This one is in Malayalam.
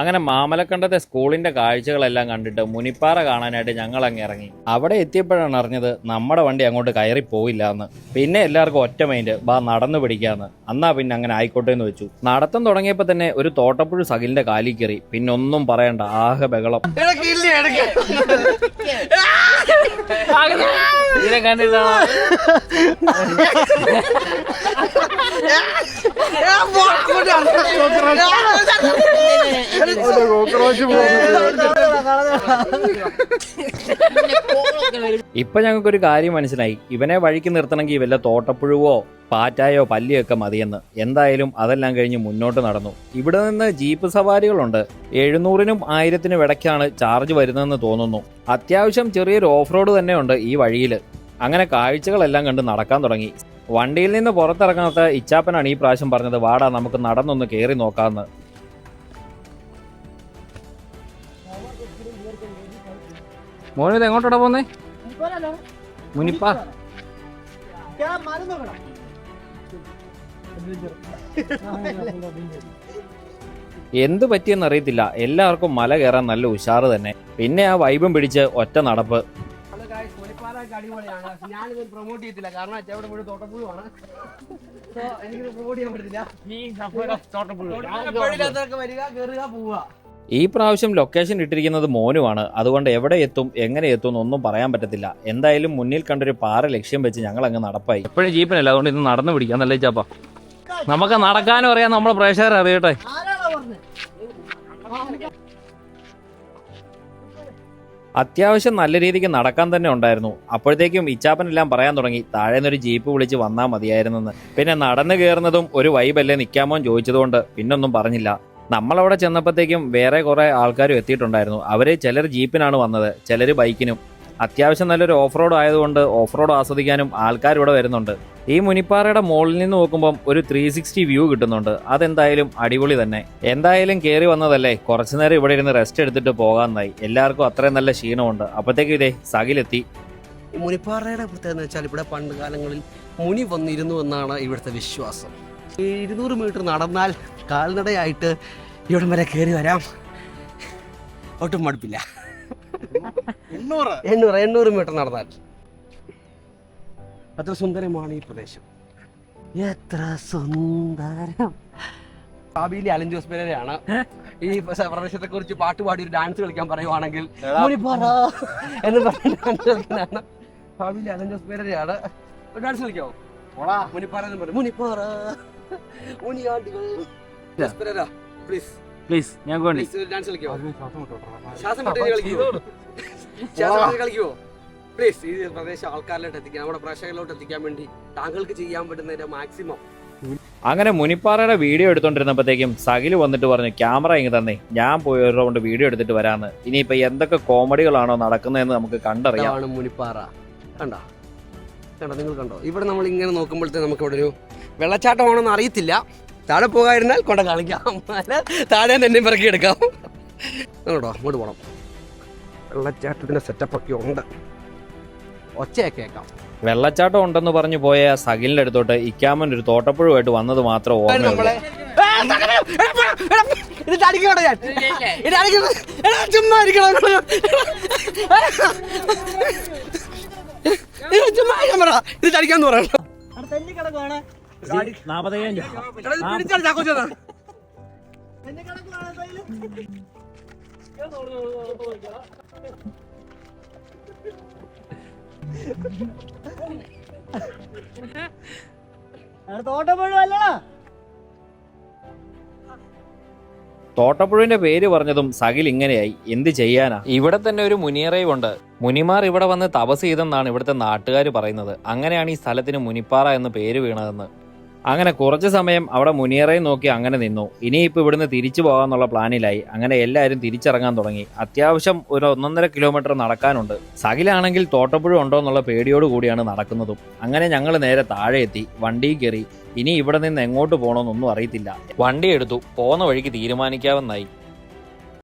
അങ്ങനെ മാമലക്കണ്ടത്തെ സ്കൂളിന്റെ കാഴ്ചകളെല്ലാം കണ്ടിട്ട് മുനിപ്പാറ കാണാനായിട്ട് ഞങ്ങൾ അങ്ങ് ഇറങ്ങി. അവിടെ എത്തിയപ്പോഴാണ് അറിഞ്ഞത് നമ്മുടെ വണ്ടി അങ്ങോട്ട് കയറി പോയില്ല എന്ന്. പിന്നെ എല്ലാവർക്കും ഒറ്റ മൈൻഡ് ബാ നടന്നു പിടിക്കാന്ന്. അന്നാ പിന്നെ അങ്ങനെ ആയിക്കോട്ടെ എന്ന് വെച്ചു. നടത്തം തുടങ്ങിയപ്പോൾ തന്നെ ഒരു തോട്ടപ്പുഴു സകിലിന്റെ കാലി കയറി. പിന്നെ ഒന്നും പറയണ്ട ആകെ ബഹളം. ഇതിനെ കണ്ടിട്ടാണോ ഇപ്പൊ ഞങ്ങൾക്ക് ഒരു കാര്യം മനസ്സിലായി. ഇവനെ വഴിക്ക് നിർത്തണമെങ്കിൽ വല്ല തോട്ടപ്പുഴുവോ പാറ്റായോ പല്ലിയോ ഒക്കെ മതിയെന്ന്. എന്തായാലും അതെല്ലാം കഴിഞ്ഞ് മുന്നോട്ട് നടന്നു. ഇവിടെ നിന്ന് ജീപ്പ് സവാരികളുണ്ട്. എഴുന്നൂറിനും ആയിരത്തിനും ഇടയ്ക്കാണ് ചാർജ് വരുന്നതെന്ന് തോന്നുന്നു. അത്യാവശ്യം ചെറിയൊരു ഓഫ് റോഡ് തന്നെയുണ്ട് ഈ വഴിയിൽ. അങ്ങനെ കാഴ്ചകളെല്ലാം കണ്ട് നടക്കാൻ തുടങ്ങി. വണ്ടിയിൽ നിന്ന് പുറത്തിറങ്ങാത്ത ഇച്ചാപ്പനാണ് ഈ പ്രാവശ്യം പറഞ്ഞത് വാടാ നമുക്ക് നടന്നൊന്ന് കയറി നോക്കാമെന്ന് മോനിത് എങ്ങോട്ടാ പോന്നേ? മുനിപ്പാ. എന്ത് പറ്റിയെന്ന് അറിയത്തില്ല. എല്ലാവർക്കും മല കയറാൻ നല്ല ഉഷാറ് തന്നെ. പിന്നെ ആ വൈബും പിടിച്ച് ഒറ്റ നടപ്പ്. ഹലോ ഗായ്സ് മണിപ്പാറൊക്കെ അടിപൊളിയാണ്. ഞാനിത് പ്രൊമോട്ട് ചെയ്യത്തില്ല. കാരണം വെച്ചാൽ ഇവിടെ മുഴുവൻ തോട്ടപ്പുഴുവാണ് സോ എനിക്കിത് പ്രൊമോട്ട് ചെയ്യാൻ പറ്റില്ല തോട്ടപ്പുഴൊക്കെ വരിക കയറുക പോവുക. ഈ പ്രാവശ്യം ലൊക്കേഷൻ ഇട്ടിരിക്കുന്നത് മോനുമാണ് അതുകൊണ്ട് എവിടെ എത്തും എങ്ങനെ എത്തും എന്നൊന്നും പറയാൻ പറ്റത്തില്ല. എന്തായാലും മുന്നിൽ കണ്ടൊരു പാറ ലക്ഷ്യം വെച്ച് ഞങ്ങൾ അങ്ങ് നടപ്പായി. എപ്പോഴും ജീപ്പനല്ല? അതുകൊണ്ട് ഇന്ന് നടന്നു പിടിക്കാം നല്ല ചാപ്പ? നമുക്ക് നടക്കാനും അറിയാം നമ്മളെ പ്രേക്ഷകർ അറിയട്ടെ. അത്യാവശ്യം നല്ല രീതിക്ക് നടക്കാൻ തന്നെ ഉണ്ടായിരുന്നു. അപ്പോഴത്തേക്കും ഇച്ചാപ്പനെല്ലാം പറയാൻ തുടങ്ങി. താഴെ നിന്നൊരു ജീപ്പ് വിളിച്ച് വന്നാൽ മതിയായിരുന്നെന്ന്. പിന്നെ നടന്നു കയറുന്നതും ഒരു വൈബല്ലേ നിൽക്കാമോ ചോദിച്ചതുകൊണ്ട് പിന്നൊന്നും പറഞ്ഞില്ല. നമ്മളവിടെ ചെന്നപ്പോഴത്തേക്കും വേറെ കുറേ ആൾക്കാരും എത്തിയിട്ടുണ്ടായിരുന്നു. അവർ ചിലർ ജീപ്പിനാണ് വന്നത് ചിലർ ബൈക്കിനും. അത്യാവശ്യം നല്ലൊരു ഓഫ് റോഡ് ആയതുകൊണ്ട് ഓഫ് റോഡ് ആസ്വദിക്കാനും ആൾക്കാർ ഇവിടെ വരുന്നുണ്ട്. ഈ മുനിപ്പാറയുടെ മുകളിൽ നിന്ന് നോക്കുമ്പം ഒരു ത്രീ സിക്സ്റ്റി വ്യൂ കിട്ടുന്നുണ്ട്. അതെന്തായാലും അടിപൊളി തന്നെ. എന്തായാലും കയറി വന്നതല്ലേ? കുറച്ചു നേരം ഇവിടെ ഇരുന്ന് റെസ്റ്റ് എടുത്തിട്ട് പോകാമെന്നായി. എല്ലാവർക്കും അത്രയും നല്ല ക്ഷീണമുണ്ട്. അപ്പോഴത്തേക്കും ഇതേ സകിലെത്തി മുനിപ്പാറയുടെ പ്രത്യേകത എന്ന് വെച്ചാൽ ഇവിടെ പണ്ട് കാലങ്ങളിൽ മുനി വന്നിരുന്നു എന്നാണ് ഇവിടുത്തെ വിശ്വാസം. ഇരുന്നൂറ് മീറ്റർ നടന്നാൽ കാൽനടയായിട്ട് ഇവിടം വരെ കയറി വരാം. ഒട്ടും മടുപ്പില്ല. എണ്ണൂറ്? എണ്ണൂറ് മീറ്റർ നടന്നാൽ. അത്ര സുന്ദരമാണ് ഈ പ്രദേശം. എത്ര സുന്ദരം. ഭാവിയിലെ അലൻ ജോസ് പെരയാണ് ഈ പ്രദേശത്തെ കുറിച്ച് പാട്ട് പാടി ഒരു ഡാൻസ് കളിക്കാൻ പറയുവാണെങ്കിൽ എന്ന് പറഞ്ഞ ഡാൻസ് കളിക്കാനാണ്. ഭാവിയിലെ അലൻ ജോസ് പെരയാണ് ഒരു ഡാൻസ് കളിക്കാവോ? മുനിപ്പാറ എന്ന് പറയും മുനിപ്പാറ പ്ലീസ് പ്ലീസ് ഞാൻ പ്ലീസ് ഡാൻസ് കളിക്കോ ശ്വാസം വിട്ട് കളിക്കുവോ? ശ്വാസം വിട്ട് കളിക്കുവോ? പ്ലീസ് ഈ പ്രദേശം ആൾക്കാരിലോട്ട് എത്തിക്കാൻ നമ്മുടെ പ്രേക്ഷകരിലോട്ട് എത്തിക്കാൻ വേണ്ടി താങ്കൾക്ക് ചെയ്യാൻ പറ്റുന്നതിന്റെ മാക്സിമം അങ്ങനെ മുനിപ്പാറയുടെ വീഡിയോ എടുത്തോണ്ടിരുന്നപ്പോഴത്തേക്കും സകിൽ വന്നിട്ട് പറഞ്ഞു ക്യാമറ ഇങ്ങ് തന്നെ. ഞാൻ പോയി ഒരു റൗണ്ട് വീഡിയോ എടുത്തിട്ട് വരാന്ന്. ഇനിയിപ്പോ എന്തൊക്കെ കോമഡികളാണോ നടക്കുന്നതെന്ന് നമുക്ക് കണ്ടറിയാം. മുനിപ്പാറ. കണ്ടോ? കണ്ടോ? നിങ്ങൾ കണ്ടോ? ഇവിടെ നമ്മൾ ഇങ്ങനെ നോക്കുമ്പോഴത്തെ നമുക്ക് ഇവിടെ ഒരു വെള്ളച്ചാട്ടമാണെന്ന് അറിയത്തില്ല. താഴെ പോകാതിരുന്നാൽ കൊണ്ട കാണിക്കാം താഴെ തന്നെ പിറക്കി എടുക്കാം. കേട്ടോ അങ്ങോട്ട് പോകണം വെള്ളച്ചാട്ടത്തിന്റെ സെറ്റപ്പൊക്കെ ഉണ്ട്. ഒച്ചയൊക്കെ കേൾക്കാം. വെള്ളച്ചാട്ടം ഉണ്ടെന്ന് പറഞ്ഞു പോയ സകിലിന്റെ അടുത്തോട്ട് ഇക്കാമൻ ഒരു തോട്ടപ്പുഴുമായിട്ട് വന്നത് മാത്രം ഓർമ്മ നമ്മളെ? ഇത് അടിക്കണോ ഞാൻ. ഇത് അടിക്കണം എടാ, ചുമ്മാ ഇരിക്കണം. ഇത് ചുമ്മാ ക്യാമറ ഇത് അടിക്കാന്ന് പറയണം തോട്ടപ്പുഴുവിന്റെ പേര് പറഞ്ഞതും സകിൽ ഇങ്ങനെയായി. എന്ത് ചെയ്യാനാ? ഇവിടെ തന്നെ ഒരു മുനിയറയും ഉണ്ട് മുനിമാർ ഇവിടെ വന്ന് തപസ് ചെയ്തെന്നാണ് ഇവിടുത്തെ നാട്ടുകാർ പറയുന്നത്. അങ്ങനെയാണ് ഈ സ്ഥലത്തിന് മുനിപ്പാറ എന്ന് പേര് വീണതെന്ന്. അങ്ങനെ കുറച്ച് സമയം അവിടെ മുനിയറയും നോക്കി അങ്ങനെ നിന്നു. ഇനിയിപ്പോൾ ഇവിടുന്ന് തിരിച്ചു പോകാമെന്നുള്ള പ്ലാനിലായി. അങ്ങനെ എല്ലാവരും തിരിച്ചിറങ്ങാൻ തുടങ്ങി. അത്യാവശ്യം ഒരു ഒന്നൊന്നര കിലോമീറ്റർ നടക്കാനുണ്ട്. സകിലാണെങ്കിൽ തോട്ടപ്പുഴ ഉണ്ടോ എന്നുള്ള പേടിയോട് കൂടിയാണ് നടക്കുന്നതും. അങ്ങനെ ഞങ്ങൾ നേരെ താഴെ എത്തി. വണ്ടി കയറി. ഇനി ഇവിടെ നിന്ന് എങ്ങോട്ട് പോകണമെന്നൊന്നും അറിയത്തില്ല. വണ്ടി എടുത്തു. പോകുന്ന വഴിക്ക് തീരുമാനിക്കാമെന്നായി